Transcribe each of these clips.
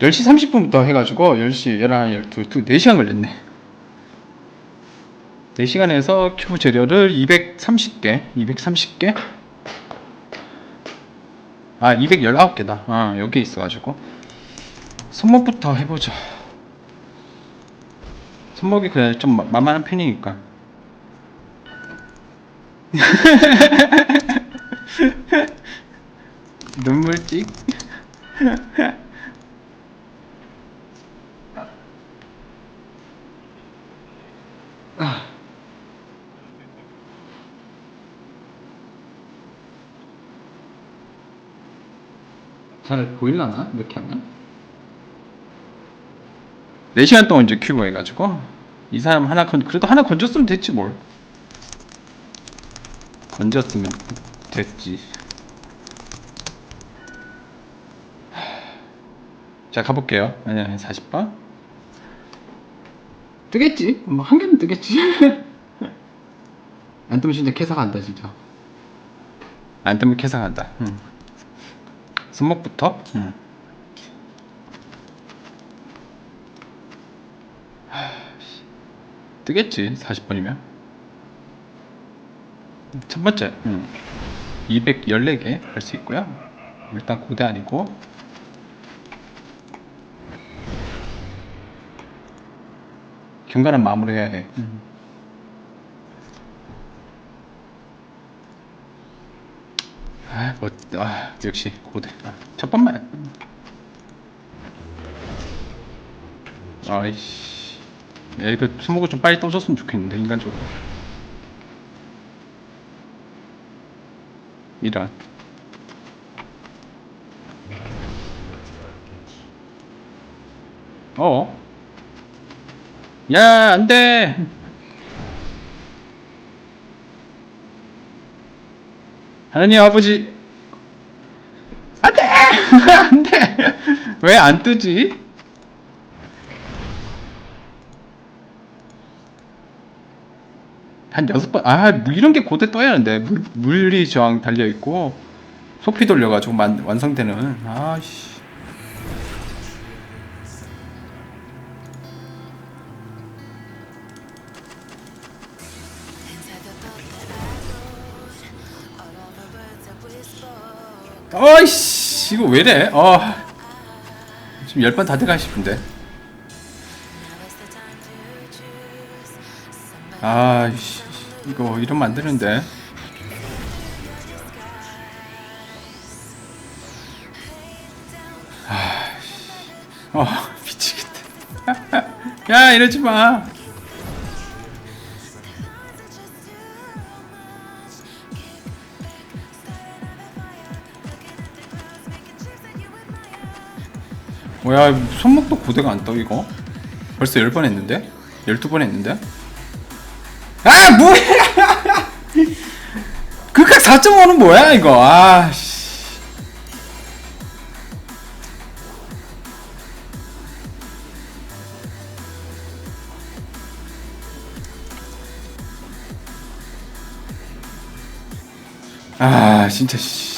10시 30분부터 해가지고 10시, 11, 12, 2, 4시간 걸렸네. 4시간에서 큐브 재료를 230개, 230개? 아, 219개다. 아, 여기 있어가지고. 손목부터 해보자. 손목이 그래 좀 마- 만만한 편이니까. 눈물 찍? 잘 보일라나? 이렇게 하면? 4시간 동안 이제 큐브 해가지고 이 사람 하나 건 그래도 하나 건졌으면 됐지 뭘. 건졌으면 됐지. 자 가볼게요. 아니야 40번? 뜨겠지? 뭐 한 개는 뜨겠지. 안 뜨면 진짜 캐사 간다 진짜. 안 뜨면 캐사 간다. 응. 손목부터 응. 뜨겠지 40번이면 첫 번째 음. 214개 할 수 있고요 일단 고대 아니고 경관은 마무리해야 해 음. 아, 뭐, 아, 역시 고대. 아, 첫 번만. 아이씨. 야, 이거 스모그 좀 빨리 떠줬으면 좋겠는데, 인간적으로. 이런. 어? 야, 안 돼! 하나님 아버지. 안 돼! 안 돼! 왜 안 뜨지? 한 여섯 번, 아, 뭐 이런 게 고대 떠야 하는데. 물, 물리 저항 달려있고, 소피 돌려가지고 만, 완성되는. 아씨. 어이씨, 이거 왜래? 어. 지금 열번다 돼가 싶은데. 아이씨, 이거 이러면 안 되는데. 아이씨, 어, 미치겠다. 야, 이러지 마. 뭐야, 손목도 고대가 안 떠, 이거? 벌써 열번 했는데? 열두 번 했는데? 아, 뭐야! 극각 4.5는 뭐야, 이거? 아, 씨. 아, 진짜, 씨.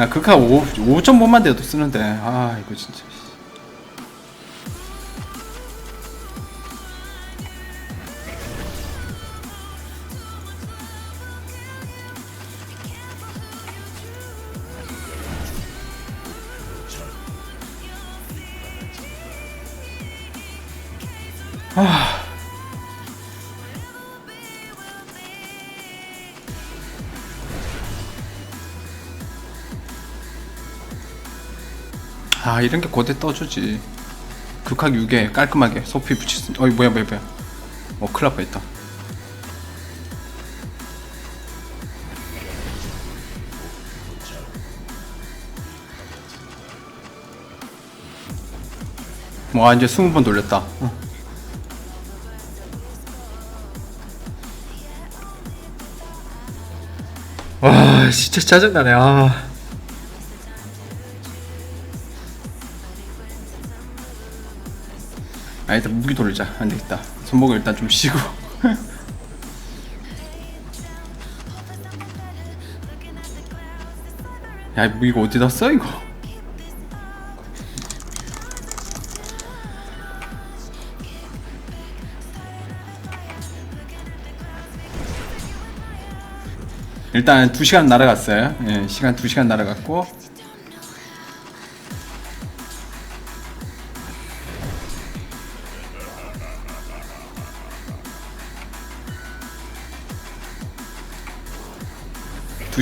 야, 극하 5, 5.5만 대도 쓰는데, 아, 이거 진짜. 아 이런 게 고대 떠주지. 극학 6에 깔끔하게 소피 붙일 수 어이 뭐야 뭐야 뭐야. 어 큰일 날 뻔했다. 와 이제 20번 돌렸다. 어. 와 진짜 짜증나네. 아 일단 무기 돌리자. 안 되겠다. 손목을 일단 좀 쉬고. 야 무기가 어디다 써 이거? 일단 2시간 날아갔어요. 예, 시간 2시간 날아갔고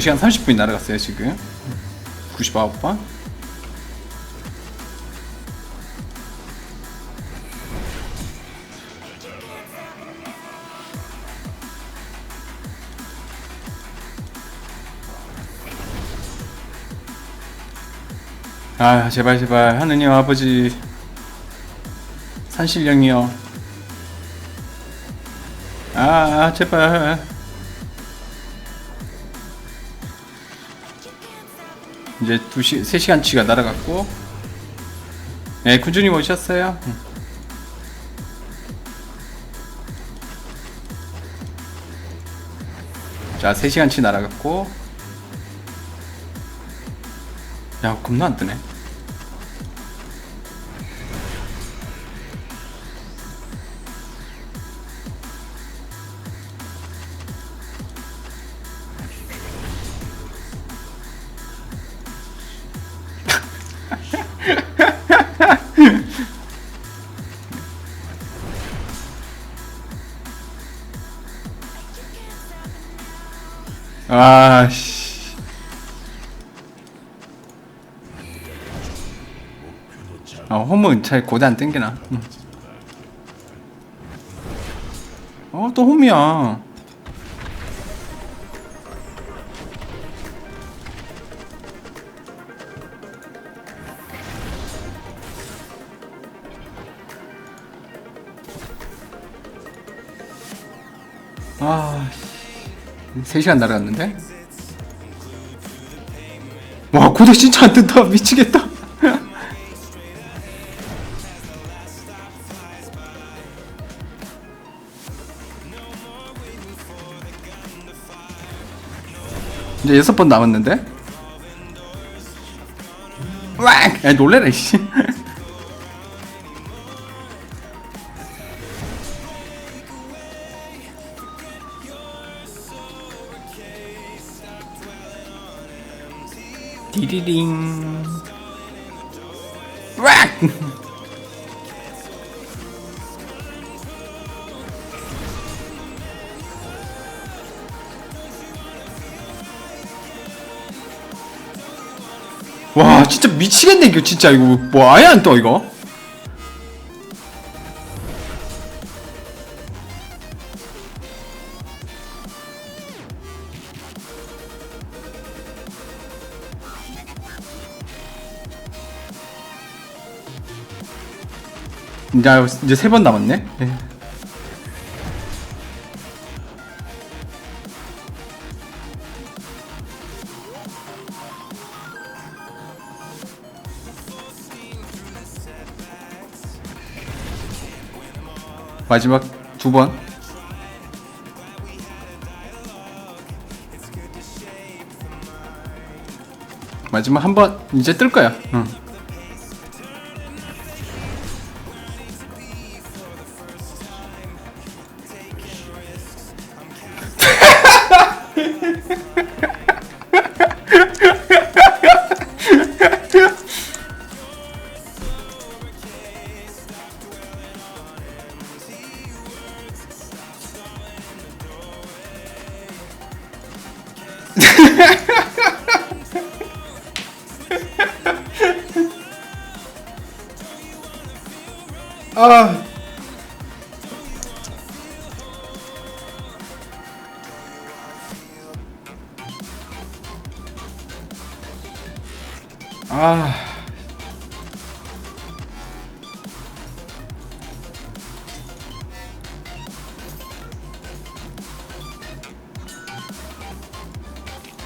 두시간 30분이 날아갔어요 지금. 99번. 아 제발 제발. 하느님 아버지. 산신령이여. 아, 아 제발 이제 2시, 3시간치가 날아갔고. 네 군주님 오셨어요? 응. 자 3시간치 날아갔고. 야 겁나 안 뜨네 홈은 잘 고대 안 땡기나? 응. 어또 홈이야. 아 3시간 날아갔는데? 와 고대 진짜 안 뜬다. 미치겠다 이제 여섯 번 남았는데? 왁! 야 놀래라 씨 와 진짜 미치겠네 이거 진짜 이거 뭐 아예 안 떠 이거 이제 이제 세 번 남았네. 예. 마지막 두 번. 마지막 한 번 이제 뜰 거야. 응.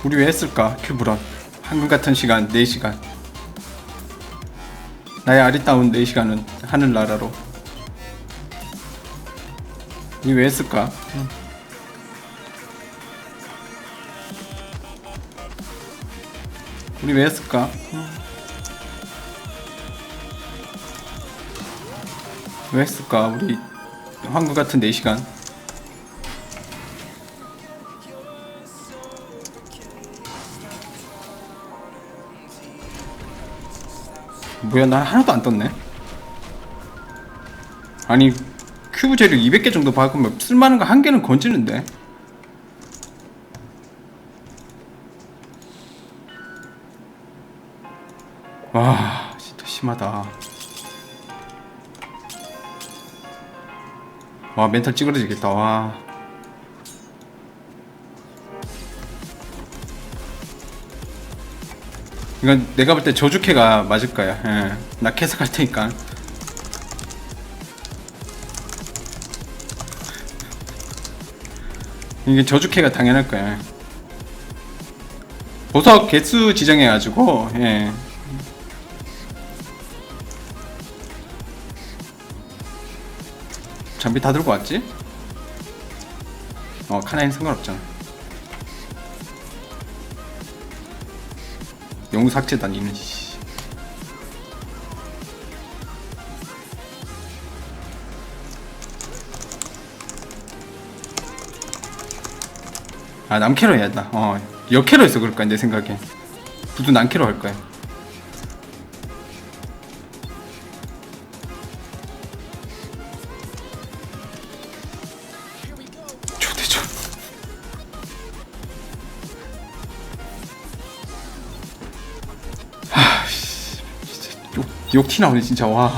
우리 왜 했을까? 큐브런. 한국 같은 시간 4시간. 나의 아리따운 4시간은 하늘나라로 이왜 했을까? 우리 왜 했을까? 왜 했을까? 우리 한국 같은 4시간 뭐야 나 하나도 안 떴네. 아니 큐브 재료 200개 정도 박으면 쓸만한 거 한 개는 건지는데. 와 진짜 심하다. 와 멘탈 찌그러지겠다. 와 이건 내가 볼 때 저주캐가 맞을 거야 예. 나 캐서 갈 테니까 이게 저주캐가 당연할 거야 보석 개수 지정해가지고 예. 장비 다 들고 왔지? 어 카나인 상관없잖아 영웅 삭제단 이는 씨. 아 남캐로 해야 한다. 어 역캐로 해서 그럴 거야 내 생각에. 부두 남캐로 할 거야 욕, 욕티 나오네 진짜. 와.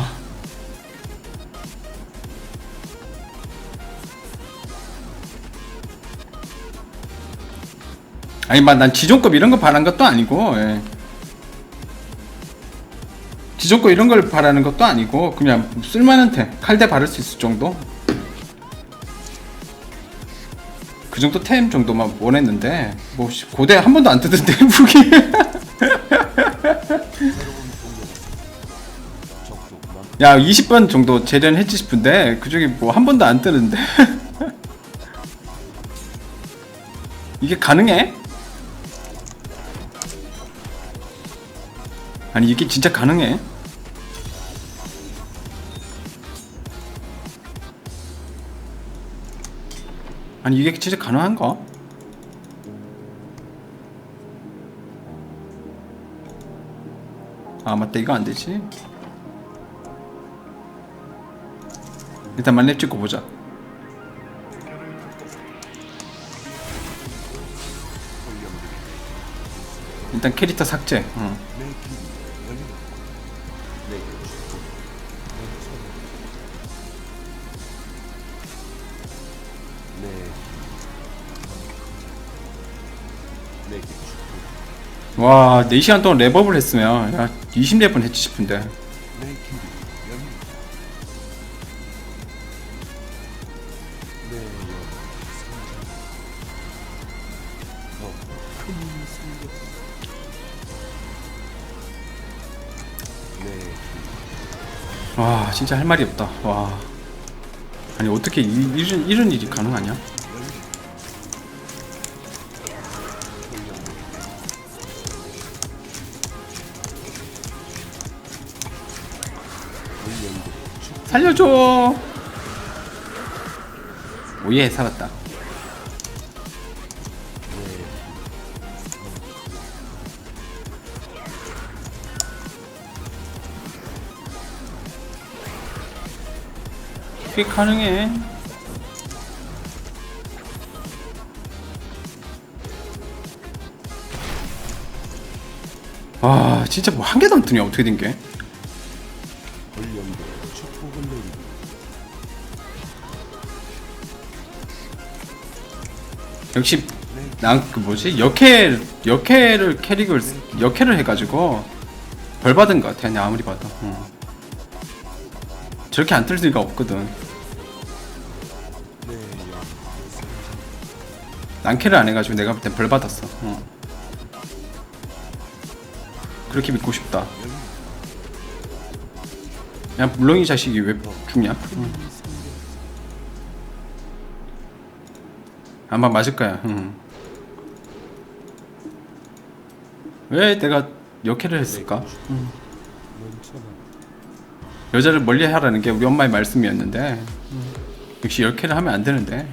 아니 막난 지존급 이런 거 바란 것도 아니고 예. 지존급 이런 걸 바라는 것도 아니고 그냥 쓸만한 템 칼대 바를 수 있을 정도? 그 정도 템 정도만 원했는데 뭐 씨, 고대 한 번도 안 뜨던데 무기 야 20번 정도 재련했지 싶은데 그중에 뭐 한 번도 안 뜨는데 이게 가능해? 아니 이게 진짜 가능해? 아니 이게 진짜 가능한가? 아 맞다 이거 안 되지 일단 만렙 찍고 보자. 일단 캐릭터 삭제. 응. 와 4시간 동안 랩업을 했으면 야 20랩은 했지 싶은데 진짜 할 말이 없다. 와. 아니 어떻게 이, 이런, 이런 일이 가능하냐? 살려줘. 오예 살았다 꽤 가능해. 와 진짜 뭐 한 개도 안 뜨냐? 어떻게 된 게? 역시 난 그 뭐지? 역캐 역캐를 캐릭을 역캐를 해가지고 벌 받은 것 같아. 아무리 봐도. 어. 저렇게 안 뜰 리가 없거든 난캐를 안 해가지고 내가 볼 땐 벌 받았어 어. 그렇게 믿고 싶다 야 물렁이 자식이 왜 죽냐 어. 아마 맞을 거야. 응. 왜 내가 역해를 했을까? 응. 여자를 멀리 하라는 게 우리 엄마의 말씀이었는데 역시 역해를 하면 안 되는데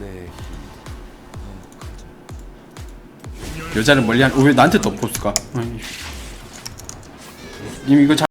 내 여자를 멀리 한. 어, 왜 나한테 또 보스가? 이거 자.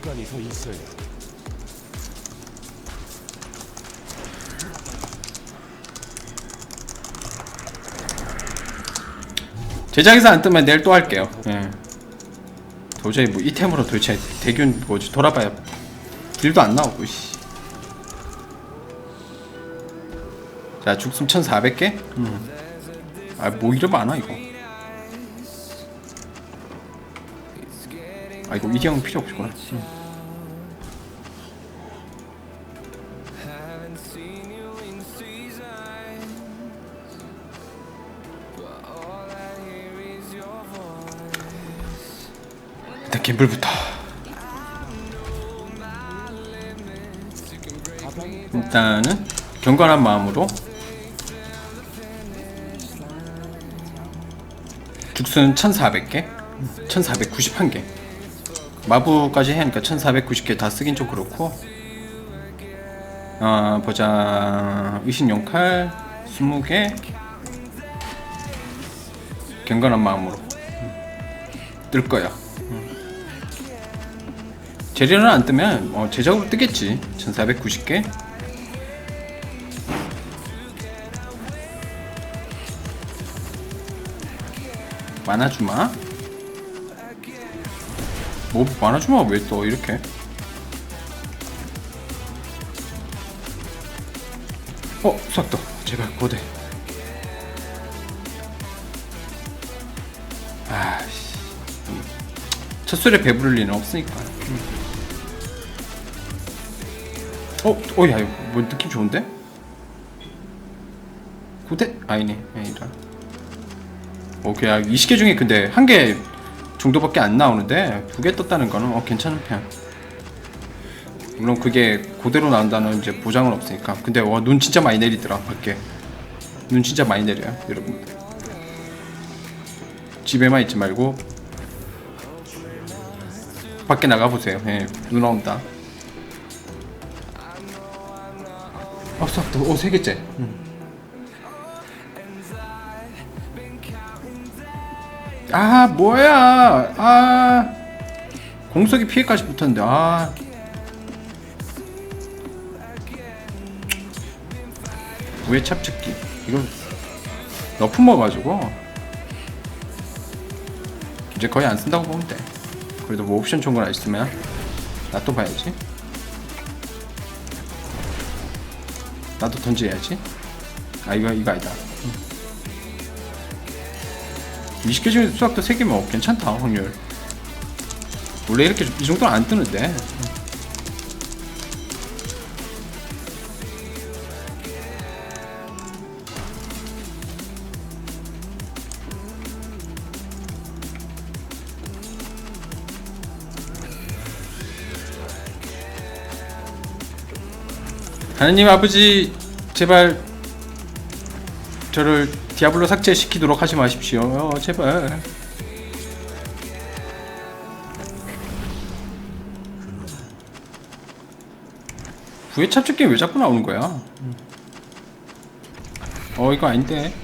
시간이 더 있어야 제작에서 안 뜨면 내일 또 할게요. 예. 도저히 뭐 이템으로 도대체 대균 뭐지 돌아봐야 딜도 안 나오고 씨. 자 죽숨 1400개? 음. 아뭐 이래 많아 이거 아 이거 이경은 필요 없구나 음. 일단 갬블부터. 일단은 경건한 마음으로. 죽순 1400개? 1491개 마부까지 해야 하니까 1490개 다 쓰긴 좀 그렇고. 어 보자 의심용 칼 20개 경건한 마음으로. 뜰 거야. 재료는 안 뜨면 어, 제작으로 뜨겠지. 1490개. 만화주마 뭐 만화주마 왜 또 이렇게 어 수학도 제발 고대 아씨 음. 첫 술에 배부를 리는 없으니까 음. 어? 어야 이거 뭐 느낌 좋은데? 고대? 아니네 아니라 오케이 아, 20개 중에 근데 한 개 정도밖에 안 나오는데 두 개 떴다는 거는 어, 괜찮은 편. 물론 그게 그대로 나온다는 이제 보장은 없으니까. 근데 와 눈 진짜 많이 내리더라 밖에. 눈 진짜 많이 내려요 여러분들 집에만 있지 말고 밖에 나가보세요. 예, 눈 온다. 어, 수학 또, 오, 세 개째. 아 뭐야? 아. 공석이 피해까지 붙었는데 아. 왜 찹찍기? 이거 너프 먹어가지고. 이제 거의 안 쓴다고 보면 돼. 그래도 뭐 옵션 좋은 거나 있으면 나 또 봐야지. 나도 던져야지. 아 이거 이거 아니다 20개 중에 수학도 3개면 뭐 괜찮다 확률. 원래 이렇게 이 정도는 안 뜨는데. 하나님 아버지 제발 저를 디아블로 삭제시키도록 하지 마십시오. 어, 제발. 부의 찹집 게임 왜 자꾸 나오는 거야? 어 이거 아닌데.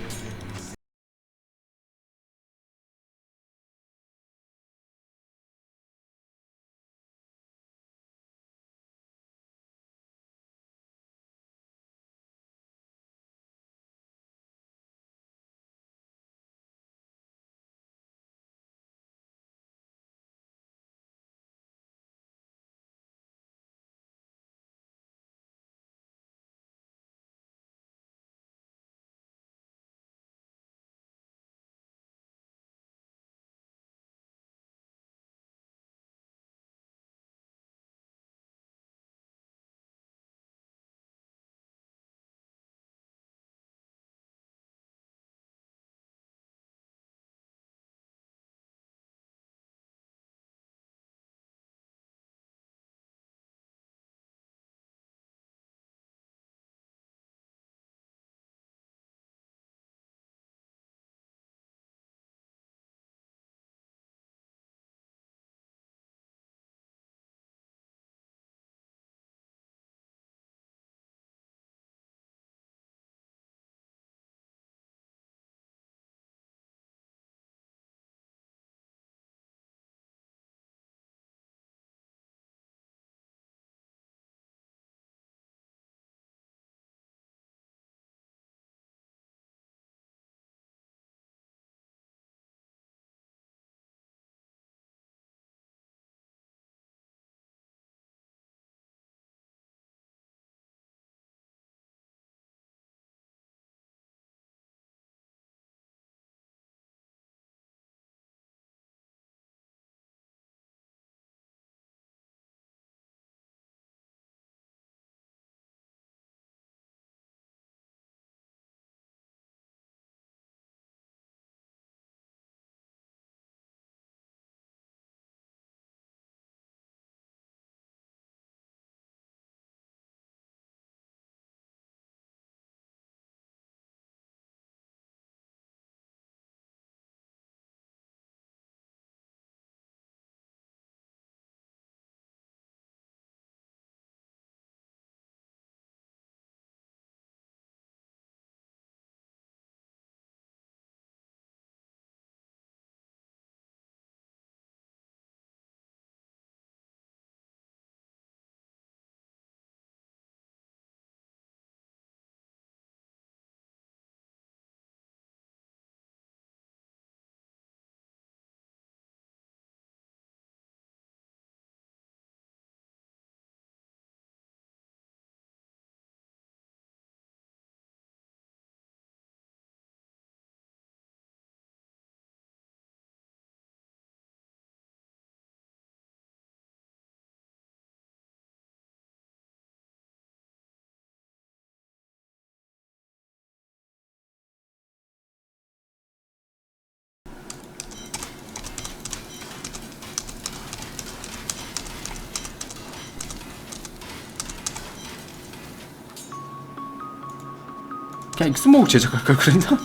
익스모그 제작할 걸 그랬나?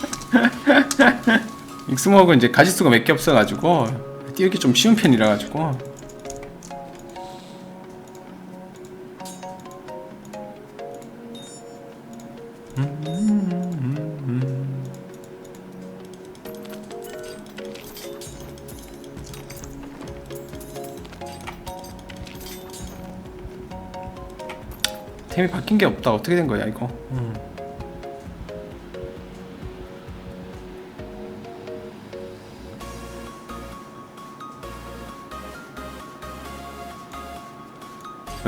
익스모그는 이제 가지수가 몇 개 없어가지고 띄우기 좀 쉬운 편이라 가지고 템이 바뀐 게 없다 어떻게 된 거야 이거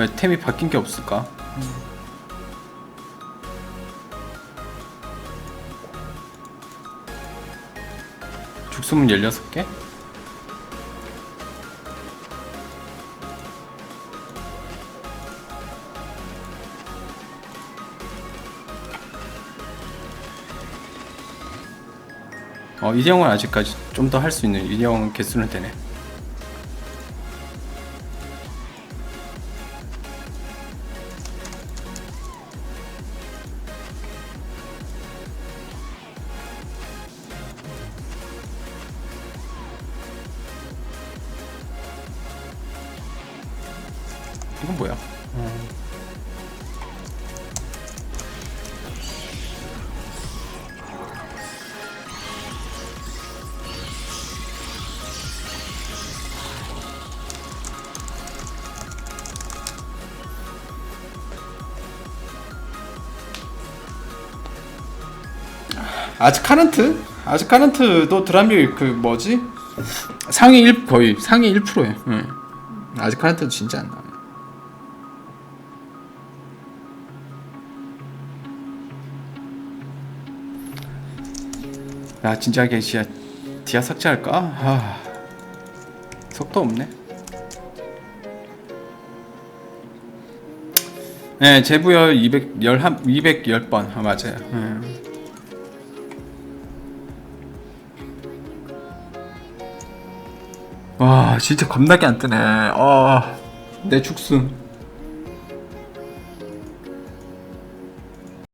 왜 템이 바뀐 게 없을까? 죽수문 16개? 어, 이대형은 아직까지 좀 더 할 수 있는 이대형 개수는 되네. 아직 카런트도 드라밀 그 뭐지? 상위 1 거의 상위 1%에. 응. 아직 카런트도 진짜 안 나와요. 야 이게 진짜 디아 삭제할까? 아 속도 없네. 네 제부열 200 1 210번 아 맞아요. 음. 와 진짜 겁나게 안 뜨네. 아, 내 축순.